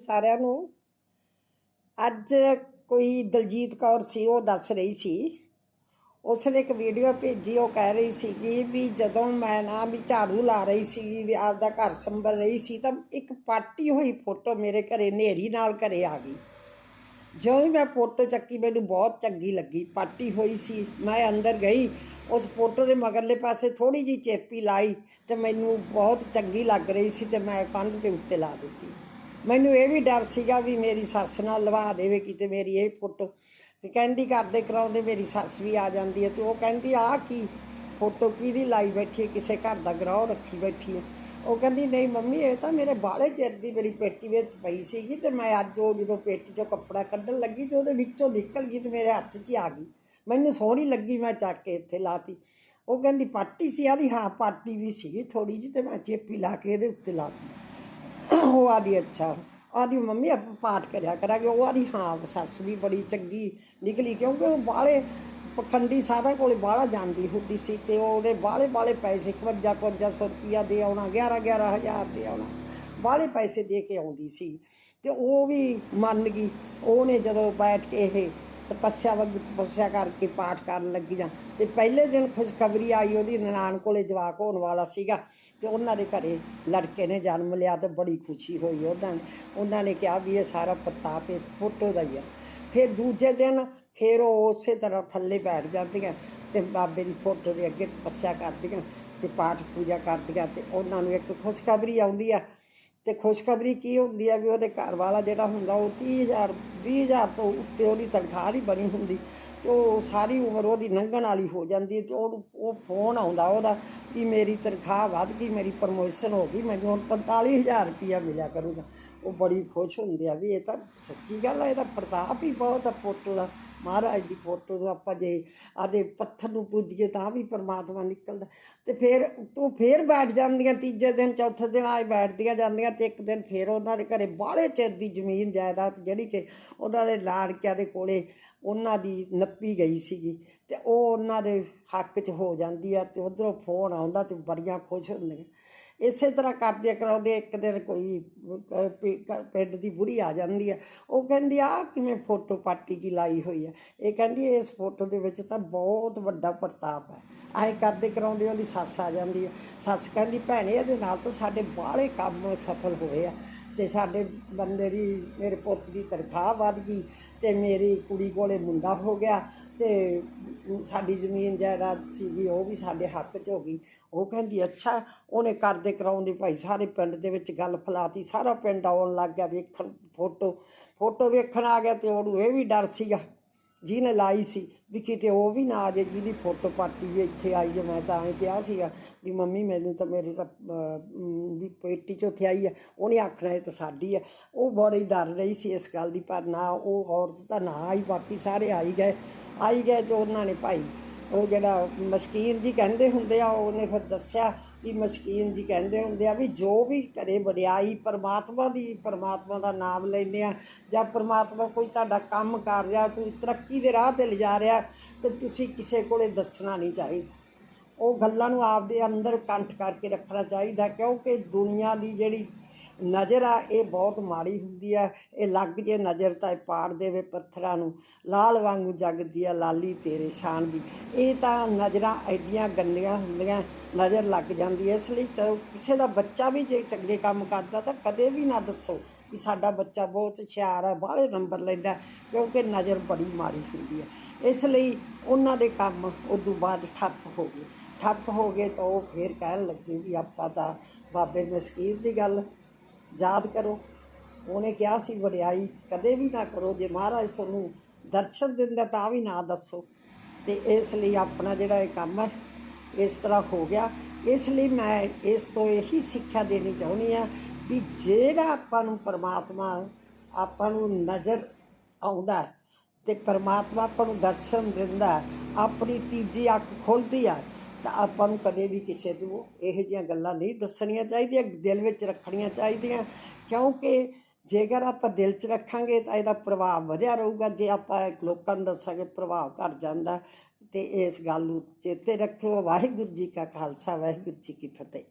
ਸਾਰਿਆਂ ਨੂੰ। ਅੱਜ ਕੋਈ ਦਲਜੀਤ ਕੌਰ ਸੀ, ਉਹ ਦੱਸ ਰਹੀ ਸੀ। ਉਸਨੇ ਇੱਕ ਵੀਡੀਓ ਭੇਜੀ, ਉਹ ਕਹਿ ਰਹੀ ਸੀ ਵੀ ਜਦੋਂ ਮੈਂ ਨਾ ਵੀ ਝਾੜੂ ਲਾ ਰਹੀ ਸੀ, ਵੀ ਆਪਦਾ ਘਰ ਸੰਭਲ ਰਹੀ ਸੀ, ਤਾਂ ਇੱਕ ਪਾਟੀ ਹੋਈ ਫੋਟੋ ਮੇਰੇ ਘਰੇ ਨੇਰੀ ਨਾਲ ਘਰੇ ਆ ਗਈ। ਜਦੋਂ ਹੀ ਮੈਂ ਫੋਟੋ ਚੱਕੀ, ਮੈਨੂੰ ਬਹੁਤ ਚੰਗੀ ਲੱਗੀ। ਪਾਟੀ ਹੋਈ ਸੀ, ਮੈਂ ਅੰਦਰ ਗਈ, ਉਸ ਫੋਟੋ ਦੇ ਮਗਰਲੇ ਪਾਸੇ ਥੋੜੀ ਜੀ ਚੇਪੀ ਲਾਈ ਤੇ ਮੈਨੂੰ ਬਹੁਤ ਚੰਗੀ ਲੱਗ ਰਹੀ ਸੀ ਤੇ ਮੈਂ ਕੰਧ ਦੇ ਉੱਤੇ ਲਾ ਦਿੱਤੀ। ਮੈਨੂੰ ਇਹ ਵੀ ਡਰ ਸੀਗਾ ਵੀ ਮੇਰੀ ਸੱਸ ਨਾਲ ਲਵਾ ਦੇਵੇ ਕਿਤੇ ਮੇਰੀ ਇਹ ਫੋਟੋ। ਤੇ ਕਹਿੰਦੀ ਕਰਦੇ ਕਰਾਉਂਦੇ ਮੇਰੀ ਸੱਸ ਵੀ ਆ ਜਾਂਦੀ ਹੈ ਤੇ ਉਹ ਕਹਿੰਦੀ ਆ ਕੀ ਫੋਟੋ ਕਿਹਦੀ ਲਾਈ ਬੈਠੀ ਹੈ? ਕਿਸੇ ਘਰ ਦਾ ਗਰਾਹ ਰੱਖੀ ਬੈਠੀ ਹੈ। ਉਹ ਕਹਿੰਦੀ, ਨਹੀਂ ਮੰਮੀ, ਇਹ ਤਾਂ ਮੇਰੇ ਬਾਲੇ ਚਿਰ ਦੀ ਮੇਰੀ ਪੇਟੀ ਵਿੱਚ ਪਈ ਸੀਗੀ ਤੇ ਮੈਂ ਅੱਜ ਉਹ ਜਦੋਂ ਪੇਟੀ ਚੋਂ ਕੱਪੜਾ ਕੱਢਣ ਲੱਗੀ ਤੇ ਉਹਦੇ ਵਿੱਚੋਂ ਨਿਕਲ ਗਈ ਤੇ ਮੇਰੇ ਹੱਥ 'ਚ ਹੀ ਆ ਗਈ। ਮੈਨੂੰ ਸੋਹਣੀ ਲੱਗੀ ਮੈਂ ਚੱਕ ਕੇ ਇੱਥੇ ਲਾਤੀ। ਉਹ ਕਹਿੰਦੀ ਪਾਟੀ ਸੀ ਆਦੀ ਹਾਂ ਪਾਟੀ ਵੀ ਸੀਗੀ ਥੋੜੀ ਜਿਹੀ ਤੇ ਮੈਂ ਚੇਪੀ ਲਾ ਕੇ ਇਹਦੇ ਉੱਤੇ ਲਾਤੀ। ਉਹ ਆਦੀ ਅੱਛਾ, ਆਦੀ ਮੰਮੀ ਆਪਾਂ ਪਾਠ ਕਰਿਆ ਕਰਾਂਗੇ, ਉਹ ਆਦੀ ਹਾਂ, ਸੱਸ ਵੀ ਬੜੀ ਚੰਗੀ ਨਿਕਲੀ ਕਿਉਂਕਿ ਉਹ ਬਾਲੇ ਪਖੰਡੀ ਸਾਰਾ ਕੋਲੇ ਬਾਹਲਾ ਜਾਂਦੀ ਹੁੰਦੀ ਸੀ ਤੇ ਉਹਦੇ ਬਾਹਲੇ ਬਾਲੇ ਪੈਸੇ 51 5100 ਰੁਪਿਆ ਦੇ ਆਉਣਾ 11 11000 ਦੇ ਆਉਣਾ, ਬਾਹਲੇ ਪੈਸੇ ਦੇ ਕੇ ਆਉਂਦੀ ਸੀ ਤੇ ਉਹ ਵੀ ਮੰਨ ਗਈ, ਉਹਨੇ ਜਦੋਂ ਬੈਠ ਕੇ ਇਹ ਤਪੱਸਿਆ ਵਗ ਤਪੱਸਿਆ ਕਰਕੇ ਪਾਠ ਕਰਨ ਲੱਗੀ ਜਾਂ ਤੇ ਪਹਿਲੇ ਦਿਨ ਖੁਸ਼ਖਬਰੀ ਆਈ ਉਹਦੀ, ਨਨਾਣ ਕੋਲੇ ਜਵਾਕ ਹੋਣ ਵਾਲਾ ਸੀਗਾ ਤੇ ਉਹਨਾਂ ਦੇ ਘਰੇ ਲੜਕੇ ਨੇ ਜਨਮ ਲਿਆ ਤੇ ਬੜੀ ਖੁਸ਼ੀ ਹੋਈ ਉਹਨਾਂ ਨੇ ਉਹਨਾਂ ਨੇ ਕਿਹਾ ਵੀ ਇਹ ਸਾਰਾ ਪ੍ਰਤਾਪ ਇਸ ਫੋਟੋ ਦਾ ਹੀ ਆ। ਫਿਰ ਦੂਜੇ ਦਿਨ ਫਿਰ ਉਹ ਉਸੇ ਤਰ੍ਹਾਂ ਥੱਲੇ ਬੈਠ ਜਾਂਦੀਆਂ ਤੇ ਬਾਬੇ ਦੀ ਫੋਟੋ ਦੇ ਅੱਗੇ ਤਪੱਸਿਆ ਕਰਦੀਆਂ ਤੇ ਪਾਠ ਪੂਜਾ ਕਰਦੀਆਂ ਤੇ ਉਹਨਾਂ ਨੂੰ ਇੱਕ ਖੁਸ਼ਖਬਰੀ ਆਉਂਦੀ ਆ ਤੇ ਖੁਸ਼ਖਬਰੀ ਕੀ ਹੁੰਦੀ ਆ ਵੀ ਉਹਦੇ ਘਰ ਵਾਲਾ ਜਿਹੜਾ ਹੁੰਦਾ ਉਹ 30000 20000 ਤੋਂ ਉੱਤੇ ਉਹਦੀ ਤਨਖਾਹ ਨਹੀਂ ਬਣੀ ਹੁੰਦੀ ਤੇ ਉਹ ਸਾਰੀ ਉਮਰ ਉਹਦੀ ਲੰਘਣ ਵਾਲੀ ਹੋ ਜਾਂਦੀ ਤੇ ਉਹਨੂੰ ਉਹ ਫੋਨ ਆਉਂਦਾ ਉਹਦਾ ਵੀ ਮੇਰੀ ਤਨਖਾਹ ਵੱਧ ਗਈ, ਮੇਰੀ ਪ੍ਰਮੋਸ਼ਨ ਹੋ ਗਈ, ਮੈਨੂੰ ਹੁਣ 45000 ਰੁਪਇਆ ਮਿਲਿਆ ਕਰੂਗਾ। ਉਹ ਬੜੀ ਖੁਸ਼ ਹੁੰਦੇ ਆ ਵੀ ਇਹ ਤਾਂ ਸੱਚੀ ਗੱਲ ਆ, ਇਹਦਾ ਪ੍ਰਤਾਪ ਹੀ ਬਹੁਤ ਆ ਫੋਟੋ ਦਾ। ਮਹਾਰਾਜ ਦੀ ਫੋਟੋ ਨੂੰ ਆਪਾਂ ਜੇ ਆਦੇ ਪੱਥਰ ਨੂੰ ਪੂਜੀਏ ਤਾਂ ਵੀ ਪਰਮਾਤਮਾ ਨਿਕਲਦਾ। ਤੇ ਫਿਰ ਤੂੰ ਫੇਰ ਬੈਠ ਜਾਂਦੀਆਂ, ਤੀਜੇ ਦਿਨ, ਚੌਥੇ ਦਿਨ ਆਏ ਬੈਠਦੀਆਂ ਜਾਂਦੀਆਂ ਤੇ ਇੱਕ ਦਿਨ ਫੇਰ ਉਹਨਾਂ ਦੇ ਘਰੇ ਬਾਹਲੇ ਚਿਰ ਦੀ ਜ਼ਮੀਨ ਜਾਇਦਾਦ ਜਿਹੜੀ ਕਿ ਉਹਨਾਂ ਦੇ ਲਾੜਕਿਆਂ ਦੇ ਕੋਲੇ ਉਹਨਾਂ ਦੀ ਨੱਪੀ ਗਈ ਸੀਗੀ ਤੇ ਉਹ ਉਹਨਾਂ ਦੇ ਹੱਕ 'ਚ ਹੋ ਜਾਂਦੀ ਆ ਤੇ ਉਧਰੋਂ ਫੋਨ ਆਉਂਦਾ ਤੇ ਬੜੀਆਂ ਖੁਸ਼ ਹੁੰਦੀਆਂ। ਇਸੇ ਤਰ੍ਹਾਂ ਕਰਦੇ ਕਰਾਉਂਦੇ ਇੱਕ ਦਿਨ ਕੋਈ ਪਿੰਡ ਦੀ ਬੁੜੀ ਆ ਜਾਂਦੀ ਹੈ ਉਹ ਕਹਿੰਦੀ ਆ ਕਿਵੇਂ ਫੋਟੋ ਪਾਰਟੀ ਜੀ ਲਾਈ ਹੋਈ ਹੈ ਇਹ ਕਹਿੰਦੀ, ਇਸ ਫੋਟੋ ਦੇ ਵਿੱਚ ਤਾਂ ਬਹੁਤ ਵੱਡਾ ਪ੍ਰਤਾਪ ਹੈ। ਐਂ ਕਰਦੇ ਕਰਾਉਂਦੇ ਉਹਦੀ ਸੱਸ ਆ ਜਾਂਦੀ ਹੈ ਸੱਸ ਕਹਿੰਦੀ, ਭੈਣੇ, ਇਹਦੇ ਨਾਲ ਤਾਂ ਸਾਡੇ ਬਾਹਲੇ ਕੰਮ ਸਫਲ ਹੋਏ ਆ ਤੇ ਸਾਡੇ ਬੰਦੇ ਦੀ, ਮੇਰੇ ਪੁੱਤ ਦੀ ਤਨਖਾਹ ਵੱਧ ਗਈ ਤੇ ਮੇਰੀ ਕੁੜੀ ਕੋਲੇ ਮੁੰਡਾ ਹੋ ਗਿਆ ਤੇ ਸਾਡੀ ਜ਼ਮੀਨ ਜਾਇਦਾਦ ਸੀਗੀ, ਉਹ ਵੀ ਸਾਡੇ ਹੱਕ 'ਚ ਹੋ ਗਈ। ਉਹ ਕਹਿੰਦੀ, ਅੱਛਾ, ਉਹਨੇ ਕਰਦੇ ਕਰਾਉਂਦੇ ਭਾਈ, ਸਾਰੇ ਪਿੰਡ ਦੇ ਵਿੱਚ ਗੱਲ ਫਲਾਤੀ, ਸਾਰਾ ਪਿੰਡ ਆਉਣ ਲੱਗ ਗਿਆ ਵੇਖਣ, ਫੋਟੋ ਫੋਟੋ ਵੇਖਣ ਆ ਗਿਆ ਤੇ ਉਹਨੂੰ ਇਹ ਵੀ ਡਰ ਸੀਗਾ। ਜਿਹਨੇ ਲਾਈ ਸੀ, ਵੀ ਕਿਤੇ ਉਹ ਵੀ ਨਾ ਆ ਜੇ ਜਿਹਦੀ ਫੋਟੋ ਪਾਟੀ ਵੀ ਇੱਥੇ ਆਈ ਹੈ ਮੈਂ ਤਾਂ ਐਂ ਕਿਹਾ ਸੀਗਾ ਵੀ ਮੰਮੀ, ਮੈਨੂੰ ਤਾਂ ਮੇਰੇ ਤਾਂ ਵੀ ਪੇਟੀ ਚ ਉੱਥੇ ਆਈ ਹੈ ਉਹਨੇ ਆਖਣਾ ਇਹ ਤਾਂ ਸਾਡੀ ਹੈ ਉਹ ਬੜੀ ਡਰ ਰਹੀ ਸੀ ਇਸ ਗੱਲ ਦੀ, ਪਰ ਨਾ ਉਹ ਔਰਤ ਤਾਂ ਨਾ ਆਈ, ਬਾਕੀ ਸਾਰੇ ਆਈ ਗਏ ਆਈ ਗਏ ਤੇ ਉਹਨਾਂ ਨੇ ਭਾਈ ਉਹ ਜਿਹੜਾ ਮਸਕੀਨ ਜੀ ਕਹਿੰਦੇ ਹੁੰਦੇ ਆ, ਉਹਨੇ ਫਿਰ ਦੱਸਿਆ ਵੀ ਮਸਕੀਨ ਜੀ ਕਹਿੰਦੇ ਹੁੰਦੇ ਆ ਵੀ ਜੋ ਵੀ ਕਰੇ ਵਡਿਆਈ ਪਰਮਾਤਮਾ ਦੀ, ਪਰਮਾਤਮਾ ਦਾ ਨਾਮ ਲੈਂਦੇ ਆ, ਜਾਂ ਪਰਮਾਤਮਾ ਕੋਈ ਤੁਹਾਡਾ ਕੰਮ ਕਰ ਰਿਹਾ ਤੁਸੀਂ ਤਰੱਕੀ ਦੇ ਰਾਹ ਤੇ ਲਿਜਾ ਰਿਹਾ, ਤੇ ਤੁਸੀਂ ਕਿਸੇ ਕੋਲੇ ਦੱਸਣਾ ਨਹੀਂ ਚਾਹੀਦਾ। ਉਹ ਗੱਲਾਂ ਨੂੰ ਆਪਦੇ ਅੰਦਰ ਕੰਠ ਕਰਕੇ ਰੱਖਣਾ ਚਾਹੀਦਾ, ਕਿਉਂਕਿ ਦੁਨੀਆ ਦੀ ਜਿਹੜੀ ਨਜ਼ਰ ਆ, ਇਹ ਬਹੁਤ ਮਾੜੀ ਹੁੰਦੀ ਆ। ਇਹ ਲੱਗ ਜੇ ਨਜ਼ਰ ਤਾਂ ਇਹ ਪਾੜ ਦੇਵੇ ਪੱਥਰਾਂ ਨੂੰ। ਲਾਲ ਵਾਂਗੂ ਜਗਦੀ ਆ ਲਾਲੀ ਤੇਰੇ ਸ਼ਾਨ ਦੀ। ਇਹ ਤਾਂ ਨਜ਼ਰਾਂ ਐਡੀਆਂ ਗੰਦੀਆਂ ਹੁੰਦੀਆਂ, ਨਜ਼ਰ ਲੱਗ ਜਾਂਦੀ ਹੈ ਇਸ ਲਈ ਚਾਹੇ ਕਿਸੇ ਦਾ ਬੱਚਾ ਵੀ ਜੇ ਚੰਗੇ ਕੰਮ ਕਰਦਾ ਤਾਂ ਕਦੇ ਵੀ ਨਾ ਦੱਸੋ ਵੀ ਸਾਡਾ ਬੱਚਾ ਬਹੁਤ ਹੁਸ਼ਿਆਰ ਹੈ ਬਾਹਲੇ ਨੰਬਰ ਲੈਂਦਾ, ਕਿਉਂਕਿ ਨਜ਼ਰ ਬੜੀ ਮਾੜੀ ਹੁੰਦੀ ਹੈ ਇਸ ਲਈ ਉਹਨਾਂ ਦੇ ਕੰਮ ਉਦੋਂ ਬਾਅਦ ਠੱਪ ਹੋ ਗਏ। ਠੱਪ ਹੋ ਗਏ ਤਾਂ ਉਹ ਫੇਰ ਕਹਿਣ ਲੱਗੇ ਵੀ ਆਪਾਂ ਤਾਂ ਬਾਬੇ ਮਸਕੀਰ ਦੀ ਗੱਲ ਯਾਦ ਕਰੋ। ਉਹਨੇ ਕਿਹਾ ਸੀ, ਵਡਿਆਈ, ਕਦੇ ਵੀ ਨਾ ਕਰੋ। ਜੇ ਮਹਾਰਾਜ ਤੁਹਾਨੂੰ ਦਰਸ਼ਨ ਦਿੰਦਾ ਤਾਂ ਵੀ ਨਾ ਦੱਸੋ। ਤੇ ਇਸ ਲਈ ਆਪਣਾ ਜਿਹੜਾ ਇਹ ਕੰਮ ਹੈ, ਇਸ ਤਰ੍ਹਾਂ ਹੋ ਗਿਆ। ਇਸ ਲਈ ਮੈਂ ਇਸ ਤੋਂ ਇਹੀ ਸਿੱਖਿਆ ਦੇਣੀ ਚਾਹੁੰਦੀ ਆ ਵੀ ਜਿਹੜਾ ਆਪਾਂ ਨੂੰ ਪਰਮਾਤਮਾ, ਆਪਾਂ ਨੂੰ ਨਜ਼ਰ ਆਉਂਦਾ ਹੈ ਤੇ ਪਰਮਾਤਮਾ ਆਪਾਂ ਨੂੰ ਦਰਸ਼ਨ ਦਿੰਦਾ ਆਪਣੀ ਤੀਜੀ ਅੱਖ ਖੋਲਦੀ ਆ ਤਾਂ ਆਪਾਂ ਨੂੰ ਕਦੇ ਵੀ ਕਿਸੇ ਨੂੰ ਇਹੋ ਜਿਹੀਆਂ ਗੱਲਾਂ ਨਹੀਂ ਦੱਸਣੀਆਂ ਚਾਹੀਦੀਆਂ, ਦਿਲ ਵਿੱਚ ਰੱਖਣੀਆਂ ਚਾਹੀਦੀਆਂ। ਕਿਉਂਕਿ ਜੇਕਰ ਆਪਾਂ ਦਿਲ 'ਚ ਰੱਖਾਂਗੇ ਤਾਂ ਇਹਦਾ ਪ੍ਰਭਾਵ ਵਧਿਆ ਰਹੂਗਾ। ਜੇ ਆਪਾਂ ਲੋਕਾਂ ਨੂੰ ਦੱਸਾਂਗੇ ਪ੍ਰਭਾਵ ਘਟ ਜਾਂਦਾ, ਤੇ ਇਸ ਗੱਲ ਨੂੰ ਚੇਤੇ ਰੱਖਿਓ। ਵਾਹਿਗੁਰੂ ਜੀ ਕਾ ਖਾਲਸਾ, ਵਾਹਿਗੁਰੂ ਜੀ ਕੀ ਫਤਿਹ।